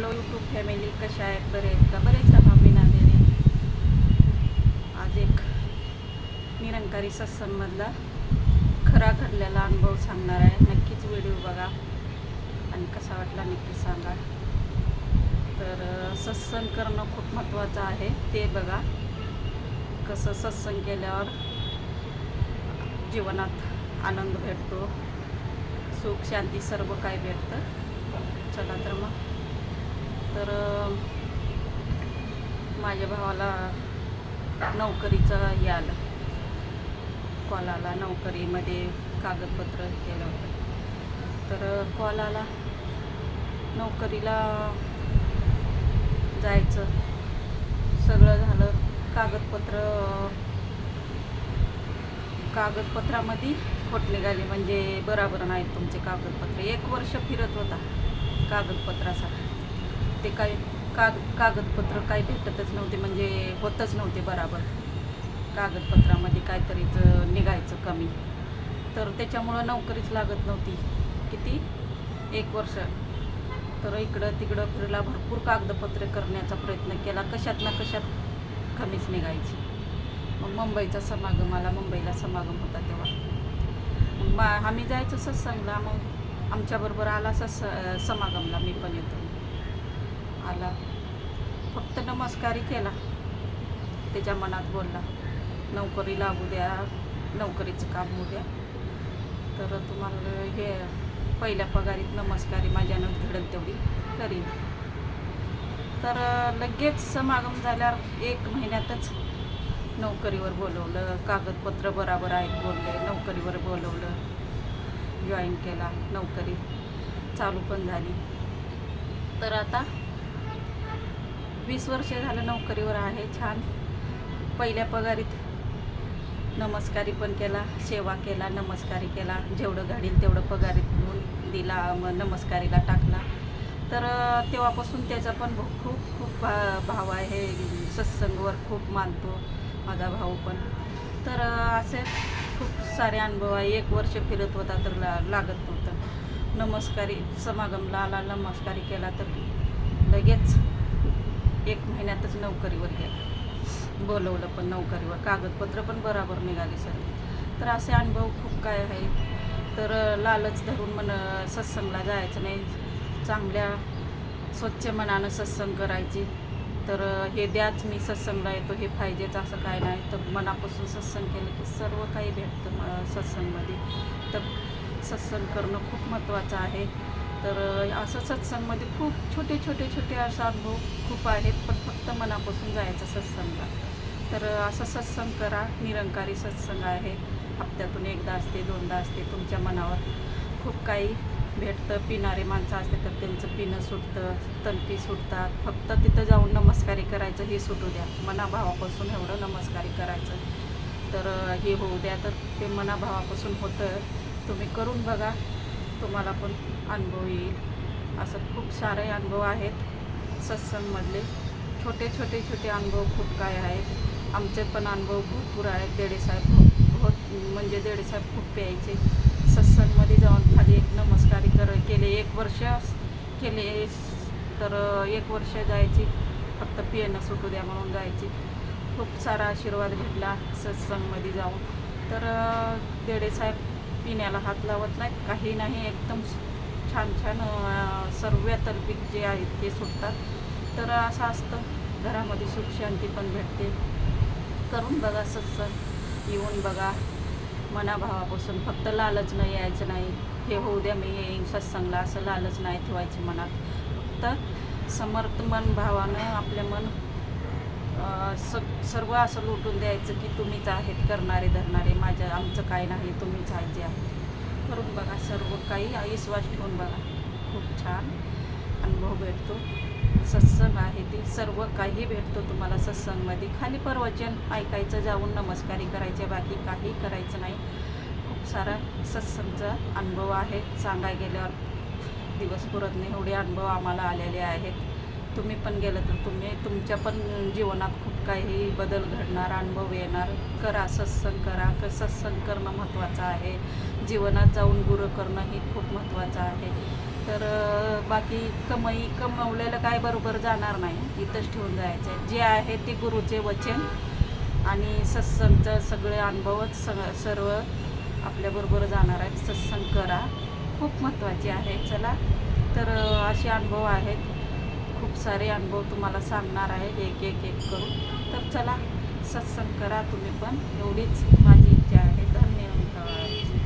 Hello YouTube family कशा आहेत? बरे आहेत का? बरेच राहा मी नांदेडे आज एक निरंकारी सत्संगमधला खरा घडलेला अनुभव सांगणार आहे. नक्कीच व्हिडिओ बघा. आणि कसा वाटला नक्की सांगा. तर सत्संग करणं खूप महत्त्वाचं आहे. ते बघा. कसं सत्संग केल्यावर जीवनात आनंद भेटतो. सुख शांती सर्व काय भेटतं. चला तर मग तर अं, माझ्या भावाला नोकरीचं हे आलं. कॉल आला नोकरीमध्ये कागदपत्र केलं होतं. तर कॉल आला. नोकरीला जायचं. सगळं झालं. कागदपत्र कागदपत्रामध्ये खोट निघाली. म्हणजे बराबर नाहीत तुमचे कागदपत्र. एक वर्ष फिरत होता कागदपत्रासाठी. ते काय काग कागदपत्र काही भेटतच नव्हते म्हणजे होतच नव्हते बराबर. कागदपत्रामध्ये काहीतरीच निघायचं कमी. तर त्याच्यामुळं नोकरीच लागत नव्हती. किती? एक वर्ष. तर इकडं तिकडं फिरला भरपूर कागदपत्रे करण्याचा प्रयत्न केला. कशात ना कशात कमीच निघायची. मग मुंबईचा समागम आला. मुंबईला समागम होता तेव्हा. मग मा आम्ही जायचो सत्संगला. मग आमच्याबरोबर आला सत्स समागमला. मी पण येतो. आला. फक्त नमस्कारी केला. त्याच्या मनात बोलला नोकरी लागू द्या नोकरीचं काम होऊ द्या. तर तुम्हाला हे पहिल्या पगारीत नमस्कारी माझ्यानं घडल तेवढी करीन. तर लगेच समागम झाल्यावर एक महिन्यातच नोकरीवर बोलवलं कागदपत्र बराबर आहेत बोलले नोकरीवर बोलवलं जॉईन केला नोकरी चालू पण झाली. तर आता वीस वर्ष झालं नोकरीवर आहे छान. पहिल्या पगारीत नमस्कारी पण केला सेवा केला नमस्कारी केला. जेवढं घडील तेवढं पगारीत दिला मग नमस्कारीला टाकला. तर तेव्हापासून त्याचा पण खूप खूप भा- भाव आहे. सत्संगवर खूप मानतो माझा भाऊ पण. तर असे खूप सारे अनुभव आहे. एक वर्ष फिरत होता तर ला लागत नव्हतं. नमस्कारी समागमला आला नमस्कारी केला तर लगेच एक महिन्यातच नोकरीवर गेला बोलवलं पण नोकरीवर. कागदपत्र पण बराबर निघाली सगळी. तर असे अनुभव खूप काय आहेत. तर लालच धरून मन सत्संगला जायचं नाही. चांगल्या स्वच्छ मनानं सत्संग करायची. तर हे द्याच मी सत्संगला येतो हे पाहिजेच असं काय नाही. तर मनापासून सत्संग केलं की सर्व काही भेटतं सत्संगमध्ये. तर सत्संग करणं खूप महत्त्वाचं आहे. तर असं सत्संगमध्ये खूप छोटे छोटे छोटे असा अनुभव खूप आहेत पण फक्त मनापासून जायचं सत्संगला तर असा असं सत्संग करा निरंकारी सत्संग आहे. हप्त्यातून एकदा असते दोनदा असते तुमच्या मनावर खूप काही भेटतं. पिणारे माणसं असते तर त्यांचं पिणं सुटतं तलपी सुटतात. फक्त तिथं जाऊन नमस्कारी करायचं हे सुटू द्या. मनाभावापासून एवढं नमस्कारी करायचं. तर हे होऊ द्या. तर ते मनाभावापासून होतं. तुम्ही करून बघा. तुम्हाला पण अनुभव येईल. असं खूप सारे अनुभव आहेत सत्संगमधले. छोटे छोटे छोटे अनुभव खूप काय आहेत. आमचे पण अनुभव भरपूर आहेत. देडेसाहेब खूप म्हणजे देडेसाहेब खूप प्यायचे. सत्संगमध्ये जाऊन खाली एक नमस्कारी कर केले. एक वर्ष केले तर एक वर्ष जायची. फक्त पिणं सुटू द्या म्हणून जायची. खूप सारा आशीर्वाद भेटला सत्संगमध्ये जाऊन. तर देडेसाहेब पिण्याला हात लावत नाही काही नाही एकदम छान छान सर्व तलपीक जे आहेत ते सुटतात. तर असं असतं. घरामध्ये सुख शांती पण भेटते. करून बघा सत्संग. येऊन बघा. मनाभावापासून. फक्त लालच नाही यायचं नाही. हे होऊ द्या मी येईन सत्संगला. असं लालच नाही ठेवायचं मनात. फक्त समर्थ मन भावानं आपले मन स सर्व असं लुटून द्यायचं की तुम्हीच आहेत करणारे धरणारे माझ्या आमचं काय नाही तुम्हीच आहेत जे आहेत. करून बघा सर्व काही विश्वास ठेवून बघा. खूप छान अनुभव भेटतो. सत्संग आहे ते सर्व काही भेटतो तुम्हाला सत्संगमध्ये. खाली प्रवचन ऐकायचं जाऊन नमस्कारी करायचे बाकी काही करायचं नाही. खूप सारा सत्संगचा अनुभव आहे. सांगाय गेल्यावर दिवस पुरत नाही एवढे अनुभव आम्हाला आलेले आहेत. तुम्ही पण गेलं तर तुम्ही तुमच्या पण जीवनात खूप काही बदल घडणार अनुभव येणार. करा सत्संग करा. क सत्संग करणं महत्त्वाचं आहे. जीवनात जाऊन गुरु करणं हे खूप महत्त्वाचं आहे. तर बाकी कमाई कमवलेलं काय बरोबर जाणार नाही. इथंच ठेवून जायचं आहे जे आहे ते गुरुचे वचन आणि सत्संगचं सगळे अनुभवच स सर्व आपल्याबरोबर जाणार आहेत. सत्संग करा. खूप महत्त्वाचे आहे. चला. तर असे अनुभव आहेत. खूप सारे अनुभव तुम्हाला सांगणार आहेत एक एक एक करून. तर चला सत्संग करा तुम्ही पण. एवढीच माझी इच्छा आहे. धन्यवाद.